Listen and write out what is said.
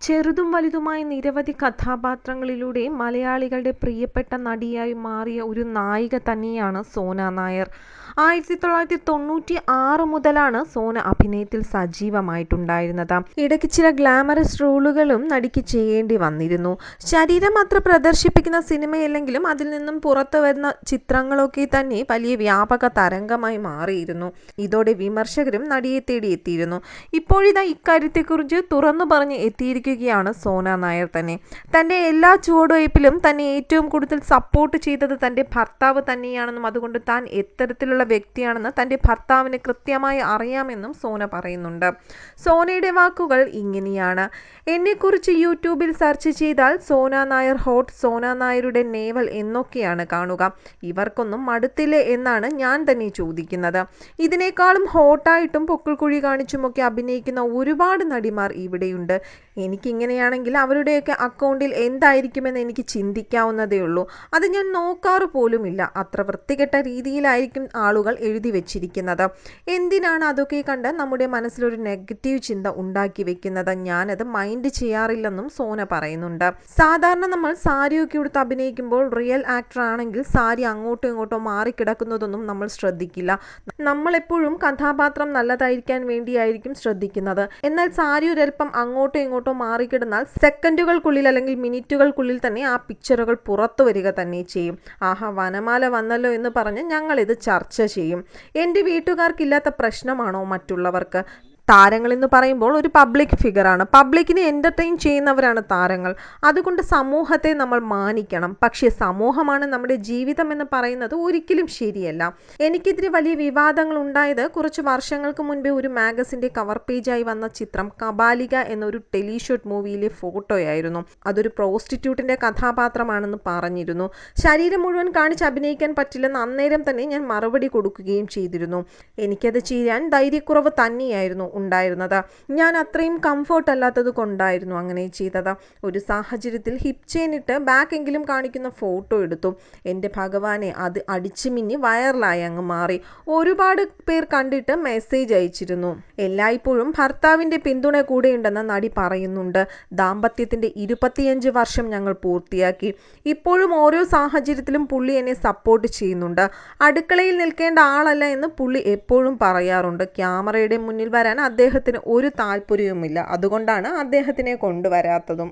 ചെറുതും വലുതുമായ നിരവധി കഥാപാത്രങ്ങളിലൂടെ മലയാളികളുടെ പ്രിയപ്പെട്ട നടിയായി മാറിയ ഒരു നായിക തന്നെയാണ് സോന നായർ. ആയിരത്തി തൊള്ളായിരത്തി തൊണ്ണൂറ്റി ആറ് മുതലാണ് സോന അഭിനയത്തിൽ സജീവമായിട്ടുണ്ടായിരുന്നത്. ഇടയ്ക്ക് ചില ഗ്ലാമറസ് റോളുകളും നടിക്ക് ചെയ്യേണ്ടി വന്നിരുന്നു. ശരീരം അത്ര പ്രദർശിപ്പിക്കുന്ന സിനിമയല്ലെങ്കിലും അതിൽ നിന്നും പുറത്തു വരുന്ന ചിത്രങ്ങളൊക്കെ തന്നെ വലിയ വ്യാപക തരംഗമായി മാറിയിരുന്നു. ഇതോടെ വിമർശകരും നടിയെ തേടി എത്തിയിരുന്നു. ഇപ്പോഴിതാ ഇക്കാര്യത്തെക്കുറിച്ച് തുറന്നു പറഞ്ഞ് എത്തിയിരിക്കുകയാണ് സോന നായർ തന്നെ. തന്റെ എല്ലാ ചുവടുവയ്പിലും തന്നെ ഏറ്റവും കൂടുതൽ സപ്പോർട്ട് ചെയ്തത് തന്റെ ഭർത്താവ് തന്നെയാണെന്നും അതുകൊണ്ട് താൻ എത്തരത്തിലുള്ള വ്യക്തിയാണെന്ന് തന്റെ ഭർത്താവിന് കൃത്യമായി അറിയാമെന്നും സോന പറയുന്നുണ്ട്. സോനയുടെ വാക്കുകൾ ഇങ്ങനെയാണ്. എന്നെക്കുറിച്ച് യൂട്യൂബിൽ സെർച്ച് ചെയ്താൽ സോന നായർ ഹോട്ട്, സോന നായരുടെ നേവൽ എന്നൊക്കെയാണ് കാണുക. ഇവർക്കൊന്നും മടുത്തില്ലേ എന്നാണ് ഞാൻ തന്നെ ചോദിക്കുന്നത്. ഇതിനേക്കാളും ഹോട്ടായിട്ടും പൊക്കിൾക്കുഴി കാണിച്ചുമൊക്കെ അഭിനയിക്കുന്ന ഒരുപാട് നടിമാർ ഇവിടെയുണ്ട്. എനിക്കിങ്ങനെയാണെങ്കിൽ അവരുടെയൊക്കെ അക്കൗണ്ടിൽ എന്തായിരിക്കുമെന്ന് എനിക്ക് ചിന്തിക്കാവുന്നതേ ഉള്ളൂ അത് ഞാൻ നോക്കാറ് പോലുമില്ല. അത്ര വൃത്തികെട്ട രീതിയിലായിരിക്കും ആളുകൾ എഴുതി വെച്ചിരിക്കുന്നത്. എന്തിനാണ് അതൊക്കെ കണ്ട് നമ്മുടെ മനസ്സിലൊരു നെഗറ്റീവ് ചിന്ത ഉണ്ടാക്കി വെക്കുന്നത്. ഞാനത് മൈൻഡ് ചെയ്യാറില്ലെന്നും സോന പറയുന്നുണ്ട്. സാധാരണ നമ്മൾ സാരിയൊക്കെ എടുത്ത് അഭിനയിക്കുമ്പോൾ റിയൽ ആക്ടർ ആണെങ്കിൽ സാരി അങ്ങോട്ടും ഇങ്ങോട്ടോ മാറിക്കിടക്കുന്നതൊന്നും നമ്മൾ ശ്രദ്ധിക്കില്ല. നമ്മളെപ്പോഴും കഥാപാത്രം നല്ലതായിരിക്കാൻ വേണ്ടിയായിരിക്കും ശ്രദ്ധിക്കുന്നത്. എന്നാൽ സാരി ഒരൽപ്പം അങ്ങോട്ടോ ഇങ്ങോട്ടോ മാറിക്കിടന്നാൽ സെക്കൻഡുകൾക്കുള്ളിൽ അല്ലെങ്കിൽ മിനിറ്റുകൾക്കുള്ളിൽ തന്നെ ആ പിക്ചറുകൾ പുറത്തു വരിക തന്നെ ചെയ്യും. ആഹാ വനമാല വന്നല്ലോ എന്ന് പറഞ്ഞ് ഞങ്ങളിത് ചർച്ച ചെയ്യും. എന്റെ വീട്ടുകാർക്കില്ലാത്ത പ്രശ്നമാണോ മറ്റുള്ളവർക്ക്? താരങ്ങളെന്ന് പറയുമ്പോൾ ഒരു പബ്ലിക് ഫിഗറാണ്. പബ്ലിക്കിനെ എന്റർടൈൻ ചെയ്യുന്നവരാണ് താരങ്ങൾ. അതുകൊണ്ട് സമൂഹത്തെ നമ്മൾ മാനിക്കണം. പക്ഷേ സമൂഹമാണ് നമ്മുടെ ജീവിതം എന്ന് പറയുന്നത് ഒരിക്കലും ശരിയല്ല. എനിക്കെതിരെ വലിയ വിവാദങ്ങൾ ഉണ്ടായത് കുറച്ച് വർഷങ്ങൾക്ക് മുൻപേ ഒരു മാഗസിന്റെ കവർ പേജായി വന്ന ചിത്രം കബാലിക എന്നൊരു ടെലിഷോട്ട് മൂവിയിലെ ഫോട്ടോയായിരുന്നു. അതൊരു പ്രോസ്റ്റിറ്റ്യൂട്ടിന്റെ കഥാപാത്രമാണെന്ന് പറഞ്ഞിരുന്നു. ശരീരം മുഴുവൻ കാണിച്ച് അഭിനയിക്കാൻ പറ്റില്ലെന്ന് അന്നേരം തന്നെ ഞാൻ മറുപടി കൊടുക്കുകയും ചെയ്തിരുന്നു. എനിക്കത് ചെയ്യാൻ ധൈര്യക്കുറവ് തന്നെയായിരുന്നു ഉണ്ടായിരുന്നത്. ഞാൻ അത്രയും കംഫർട്ട് അല്ലാത്തത് കൊണ്ടായിരുന്നു അങ്ങനെ ചെയ്തത്. ഒരു സാഹചര്യത്തിൽ ഹിപ് ചെയിൻ ഇട്ട് ബാക്ക് എങ്കിലും കാണിക്കുന്ന ഫോട്ടോ എടുത്തു. എന്റെ ഭഗവാനെ അത് അടിച്ചു മിന്നി വൈറലായി അങ്ങ് മാറി. ഒരുപാട് പേർ കണ്ടിട്ട് മെസ്സേജ് അയച്ചിരുന്നു. എല്ലായ്പ്പോഴും ഭർത്താവിന്റെ പിന്തുണ കൂടെയുണ്ടെന്ന് നടി പറയുന്നുണ്ട്. ദാമ്പത്യത്തിന്റെ ഇരുപത്തിയഞ്ച് വർഷം ഞങ്ങൾ പൂർത്തിയാക്കി. ഇപ്പോഴും ഓരോ സാഹചര്യത്തിലും പുള്ളി എന്നെ സപ്പോർട്ട് ചെയ്യുന്നുണ്ട്. അടുക്കളയിൽ നിൽക്കേണ്ട ആളല്ല എന്ന് പുള്ളി എപ്പോഴും പറയാറുണ്ട്. ക്യാമറയുടെ മുന്നിൽ വരാൻ അദ്ദേഹത്തിന് ഒരു താല്പര്യവുമില്ല അതുകൊണ്ടാണ് അദ്ദേഹത്തിനെ കൊണ്ടുവരാത്തതും.